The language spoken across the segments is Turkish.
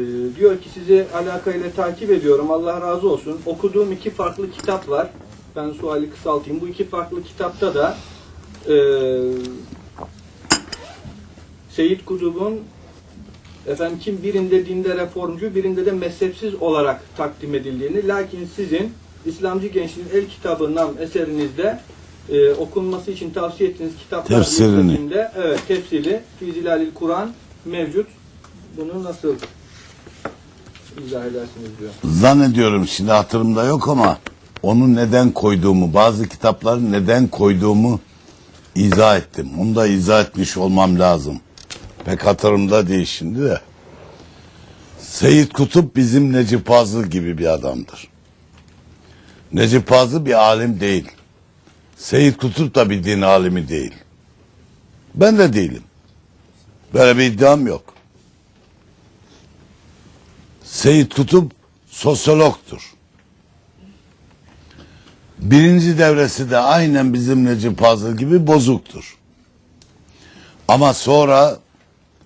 Ee, diyor ki sizi alakayla takip ediyorum. Allah razı olsun. Okuduğum iki farklı kitap var. Ben suali kısaltayım. Bu iki farklı kitapta da e, Seyit Kutub'un efendim kim birinde dinde reformcu, birinde de mezhepsiz olarak takdim edildiğini, lakin sizin İslamcı Gençliğin El kitabından eserinizde e, okunması için tavsiye ettiğiniz kitaplar Tefsirini. evet tefsiri Fizilalil Kur'an mevcut. Bunu nasıl izah edersiniz diyor. Zannediyorum şimdi hatırımda yok ama onu neden koyduğumu, bazı kitapları neden koyduğumu izah ettim. Onu da izah etmiş olmam lazım. Pek hatırımda değil şimdi de. Seyit Kutup bizim Necip Fazıl gibi bir adamdır. Necip Fazıl bir alim değil. Seyit Kutup da bir din alimi değil. Ben de değilim. Böyle bir iddiam yok. Seyit Kutup sosyologtur. Birinci devresi de aynen bizim Necip Fazıl gibi bozuktur. Ama sonra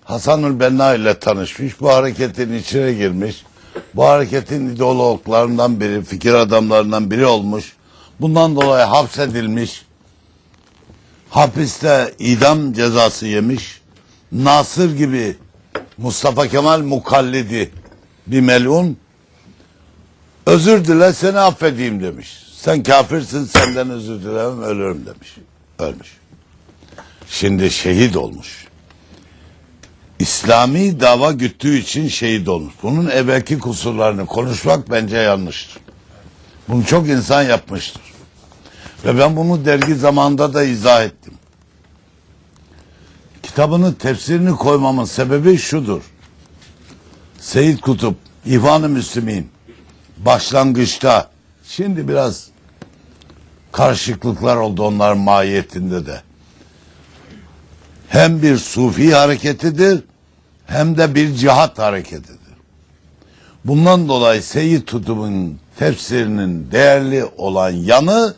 Hasanül Benna ile tanışmış, bu hareketin içine girmiş, bu hareketin ideologlarından biri, fikir adamlarından biri olmuş. Bundan dolayı hapsedilmiş, hapiste idam cezası yemiş, Nasır gibi Mustafa Kemal mukallidi bir melun özür dile seni affedeyim demiş. Sen kafirsin senden özür dilemem ölürüm demiş. Ölmüş. Şimdi şehit olmuş. İslami dava güttüğü için şehit olmuş. Bunun evvelki kusurlarını konuşmak bence yanlıştır. Bunu çok insan yapmıştır. Ve ben bunu dergi zamanında da izah ettim. Kitabının tefsirini koymamın sebebi şudur. Seyit Kutup, İhvan-ı Müslümin başlangıçta şimdi biraz karışıklıklar oldu onların mahiyetinde de. Hem bir sufi hareketidir hem de bir cihat hareketidir. Bundan dolayı Seyit Kutup'un tefsirinin değerli olan yanı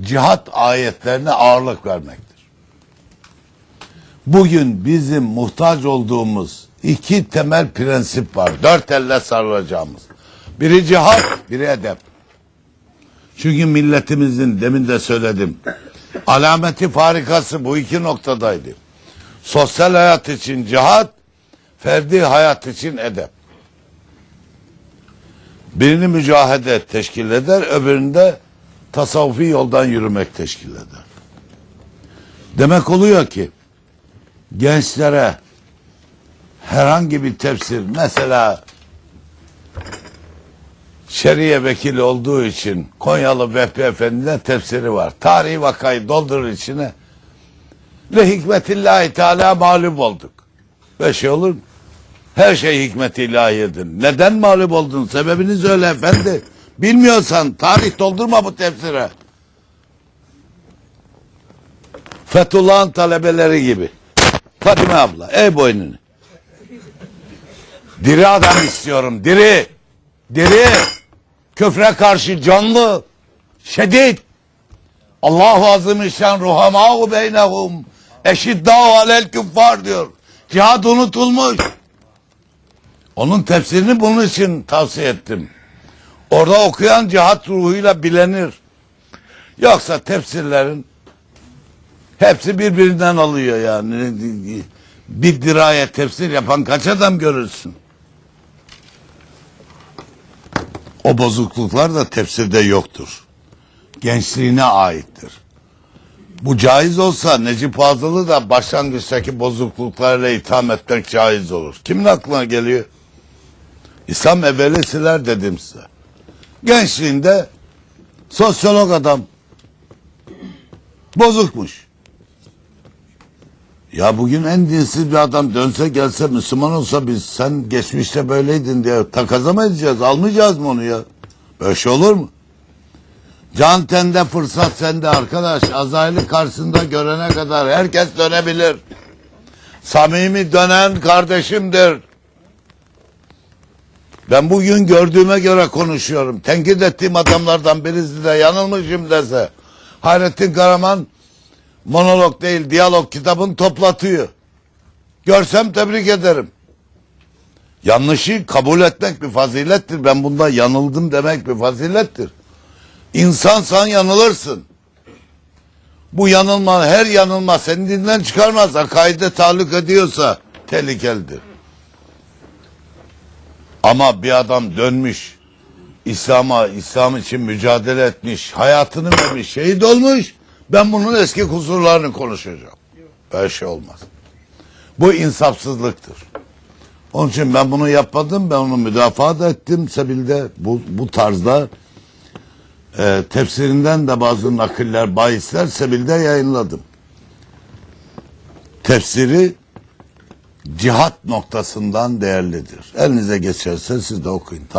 cihat ayetlerine ağırlık vermektir. Bugün bizim muhtaç olduğumuz iki temel prensip var. Dört elle sarılacağımız. Biri cihat, biri edep. Çünkü milletimizin demin de söyledim. Alameti farikası bu iki noktadaydı. Sosyal hayat için cihat, ferdi hayat için edep. Birini mücahede teşkil eder, öbüründe tasavvufi yoldan yürümek teşkil eder. Demek oluyor ki gençlere herhangi bir tefsir mesela şeriye vekili olduğu için Konyalı Vehbi Efendi'nin tefsiri var. Tarihi vakayı doldurur içine. Ve hikmetillahi teala mağlup olduk. Ve şey olur mu? Her şey hikmet ilahiyedir. Neden mağlup oldun? Sebebini söyle efendi. Bilmiyorsan tarih doldurma bu tefsire. Fethullah'ın talebeleri gibi. Fatime abla, ey boynunu. Diri adam istiyorum, diri. Diri. Köfre karşı canlı. Şedid. Allahu azimüşşan ruhamâhu beynehum. Eşiddâhu alel küffar diyor. Cihad unutulmuş. Onun tefsirini bunun için tavsiye ettim. Orada okuyan cihat ruhuyla bilenir. Yoksa tefsirlerin hepsi birbirinden alıyor yani. Bir diraya tefsir yapan kaç adam görürsün? O bozukluklar da tefsirde yoktur. Gençliğine aittir. Bu caiz olsa Necip Fazıl'ı da başlangıçtaki bozukluklarla itham etmek caiz olur. Kimin aklına geliyor? İslam evvelisiler dedim size. Gençliğinde sosyolog adam bozukmuş. Ya bugün en dinsiz bir adam dönse gelse Müslüman olsa biz sen geçmişte böyleydin diye takaza mı edeceğiz? Almayacağız mı onu ya? Böyle şey olur mu? Can tende fırsat sende arkadaş. Azrail'i karşısında görene kadar herkes dönebilir. Samimi dönen kardeşimdir. Ben bugün gördüğüme göre konuşuyorum. Tenkit ettiğim adamlardan birisi de yanılmışım dese. Hayrettin Karaman monolog değil diyalog kitabını toplatıyor. Görsem tebrik ederim. Yanlışı kabul etmek bir fazilettir. Ben bunda yanıldım demek bir fazilettir. İnsansan yanılırsın. Bu yanılma, her yanılma seni dinden çıkarmaz. Akaide tahallük ediyorsa tehlikelidir. Ama bir adam dönmüş, İslam'a, İslam için mücadele etmiş, hayatını vermiş, şehit olmuş. Ben bunun eski kusurlarını konuşacağım. Böyle şey olmaz. Bu insafsızlıktır. Onun için ben bunu yapmadım. Ben onu müdafaa da ettim. Sebil'de bu, bu tarzda e, tefsirinden de bazı nakiller, bahisler Sebil'de yayınladım. Tefsiri cihat noktasından değerlidir. Elinize geçerse siz de okuyun.